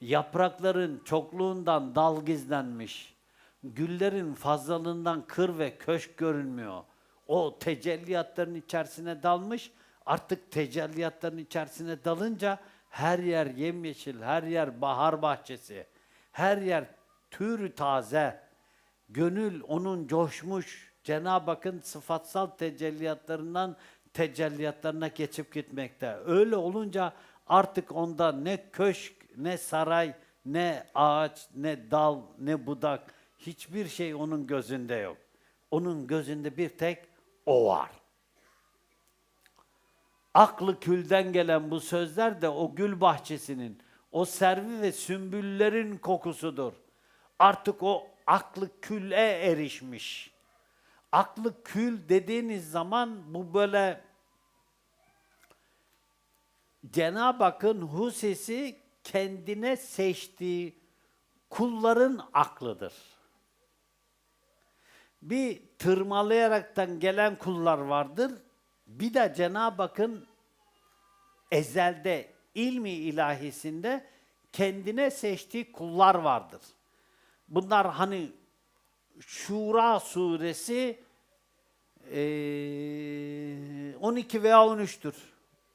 Yaprakların çokluğundan dal gizlenmiş. Güllerin fazlalığından kır ve köşk görünmüyor. O tecelliyatların içerisine dalmış. Artık tecelliyatların içerisine dalınca her yer yemyeşil, her yer bahar bahçesi. Her yer türü taze. Gönül onun coşmuş. Cenab-ı Hakk'ın sıfatsal tecelliyatlarından tecelliyatlarına geçip gitmekte. Öyle olunca artık onda ne köşk, ne saray, ne ağaç, ne dal, ne budak, hiçbir şey onun gözünde yok. Onun gözünde bir tek o var. Aklı külden gelen bu sözler de o gül bahçesinin, o servi ve sümbüllerin kokusudur. Artık o aklı küle erişmiş. Aklı kül dediğiniz zaman bu böyle Cenab-ı Hakk'ın husesi kendine seçtiği kulların aklıdır. Bir tırmalayaraktan gelen kullar vardır. Bir de Cenab-ı Hakk'ın ezelde ilmi ilahisinde kendine seçtiği kullar vardır. Bunlar hani Şura suresi eee, 12 veya 13'tür.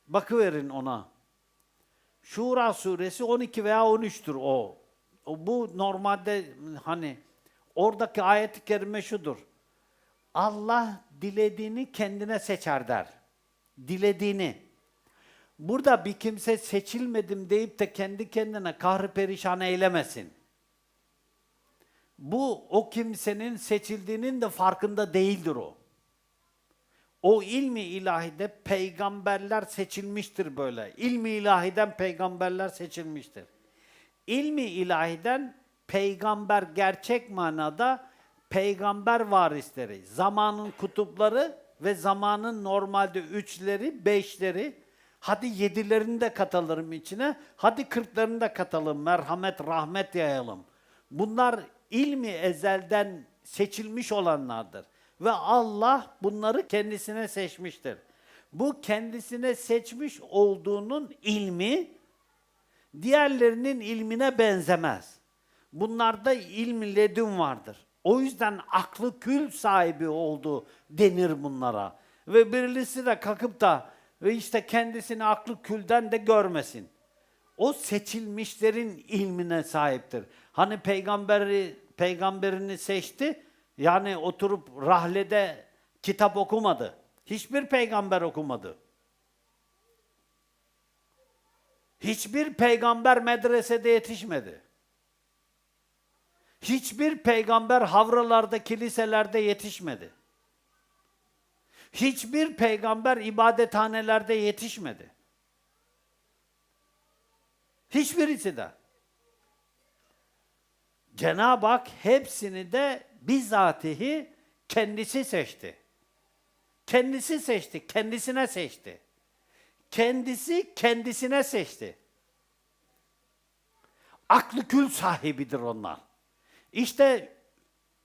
Bakıverin ona. Şura suresi 12 veya 13'tür o. Bu normalde hani oradaki ayet-i kerime şudur. Allah dilediğini kendine seçer der. Dilediğini. Burada bir kimse seçilmedim deyip de kendi kendine kahrı perişan eylemesin. Bu o kimsenin seçildiğinin de farkında değildir o. O ilmi ilahide peygamberler seçilmiştir böyle. İlmi ilahiden peygamberler seçilmiştir. İlmi ilahiden peygamber gerçek manada peygamber varisleri, zamanın kutupları ve zamanın normalde üçleri, beşleri, hadi yedilerini de katalım içine, hadi kırklarını da katalım, merhamet, rahmet yayalım. Bunlar ilmi ezelden seçilmiş olanlardır. Ve Allah bunları kendisine seçmiştir. Bu kendisine seçmiş olduğunun ilmi diğerlerinin ilmine benzemez. Bunlarda ilmi ledün vardır. O yüzden aklı kül sahibi oldu denir bunlara. Ve birisi de kalkıp da ve işte kendisini aklı külden de görmesin. O seçilmişlerin ilmine sahiptir. Hani peygamberi peygamberini seçti. Yani oturup rahlede kitap okumadı. Hiçbir peygamber okumadı. Hiçbir peygamber medresede yetişmedi. Hiçbir peygamber havralarda, kiliselerde yetişmedi. Hiçbir peygamber ibadethanelerde yetişmedi. Hiçbirisi de. Cenab-ı Hak hepsini de bizatihi kendisi seçti. Kendisi seçti, kendisine seçti. Kendisi kendisine seçti. Aklı kül sahibidir onlar. İşte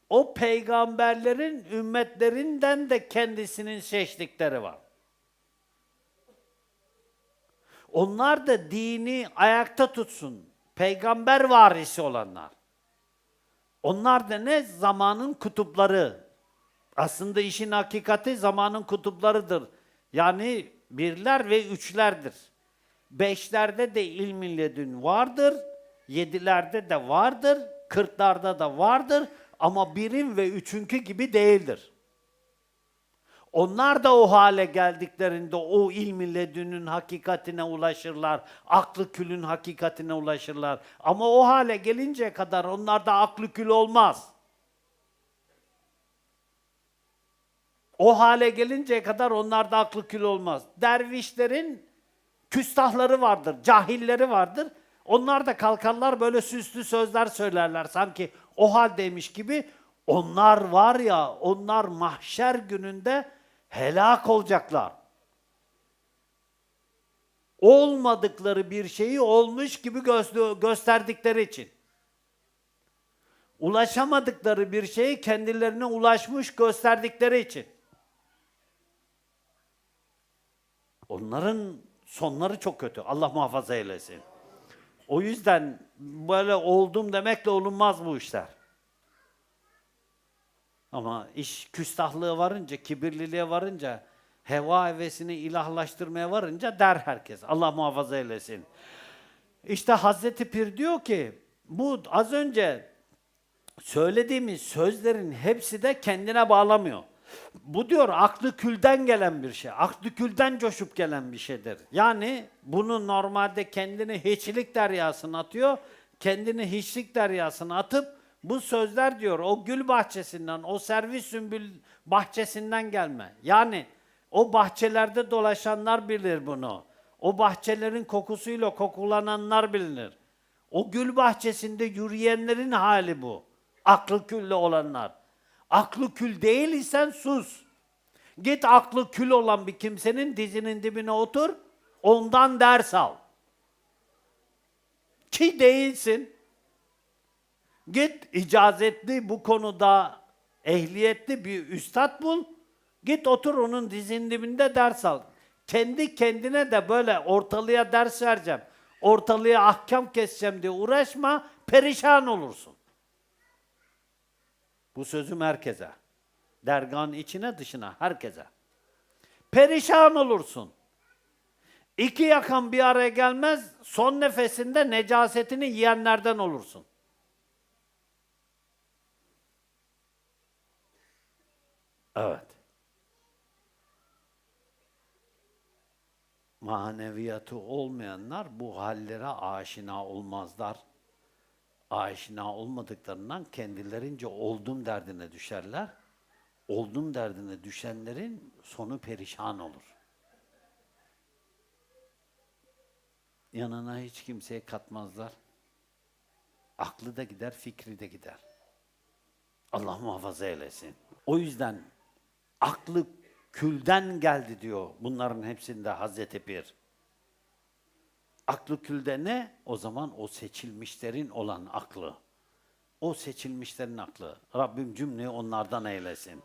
o peygamberlerin ümmetlerinden de kendisinin seçtikleri var. Onlar da dini ayakta tutsun. Peygamber varisi olanlar. Onlar da ne? Zamanın kutupları. Aslında işin hakikati zamanın kutuplarıdır. Yani birler ve üçlerdir. Beşlerde de ilmin ledün vardır. Yedilerde de vardır. Kırklarda da vardır. Ama birin ve üçünkü gibi değildir. Onlar da o hale geldiklerinde o ilmi ledünün hakikatine ulaşırlar. Aklı külün hakikatine ulaşırlar. Ama o hale gelinceye kadar onlarda aklı kül olmaz. O hale gelinceye kadar onlarda aklı kül olmaz. Dervişlerin küstahları vardır, cahilleri vardır. Onlar da kalkarlar böyle süslü sözler söylerler. Sanki o haldeymiş gibi. Onlar var ya, onlar mahşer gününde helak olacaklar. Olmadıkları bir şeyi olmuş gibi göster- gösterdikleri için. Ulaşamadıkları bir şeyi kendilerine ulaşmış gösterdikleri için. Onların sonları çok kötü. Allah muhafaza eylesin. O yüzden böyle oldum demekle olunmaz bu işler. Ama iş küstahlığı varınca, kibirliliğe varınca, heva hevesini ilahlaştırmaya varınca der herkes. Allah muhafaza eylesin. İşte Hazreti Pir diyor ki, bu az önce söylediğimiz sözlerin hepsi de kendine bağlamıyor. Bu diyor aklı külden gelen bir şey. Aklı külden coşup gelen bir şeydir. Yani bunu normalde kendini hiçlik deryasına atıyor. Kendini hiçlik deryasına atıp bu sözler diyor o gül bahçesinden, o servis sümbül bahçesinden gelme. Yani o bahçelerde dolaşanlar bilir bunu. O bahçelerin kokusuyla kokulananlar bilinir. O gül bahçesinde yürüyenlerin hali bu. Aklı külle olanlar. Aklı kül değil isen sus. Git aklı kül olan bir kimsenin dizinin dibine otur, ondan ders al. Ki değilsin. Git icazetli bu konuda ehliyetli bir üstad bul. Git otur onun dizinin dibinde ders al. Kendi kendine de böyle ortalığa ders vereceğim. Ortalığa ahkam keseceğim diye uğraşma, perişan olursun. Bu sözüm herkese. Dergahın içine dışına herkese. Perişan olursun. İki yakan bir araya gelmez, son nefesinde necasetini yiyenlerden olursun. Evet. Maneviyatı olmayanlar bu hallere aşina olmazlar. Aşina olmadıklarından kendilerince oldum derdine düşerler. Oldum derdine düşenlerin sonu perişan olur. Yanına hiç kimseye katmazlar. Aklı da gider, fikri de gider. Allah muhafaza eylesin. O yüzden aklı külden geldi diyor bunların hepsinde Hazreti Pir. Aklı külde ne? O zaman o seçilmişlerin olan aklı. O seçilmişlerin aklı. Rabbim cümleyi onlardan eylesin.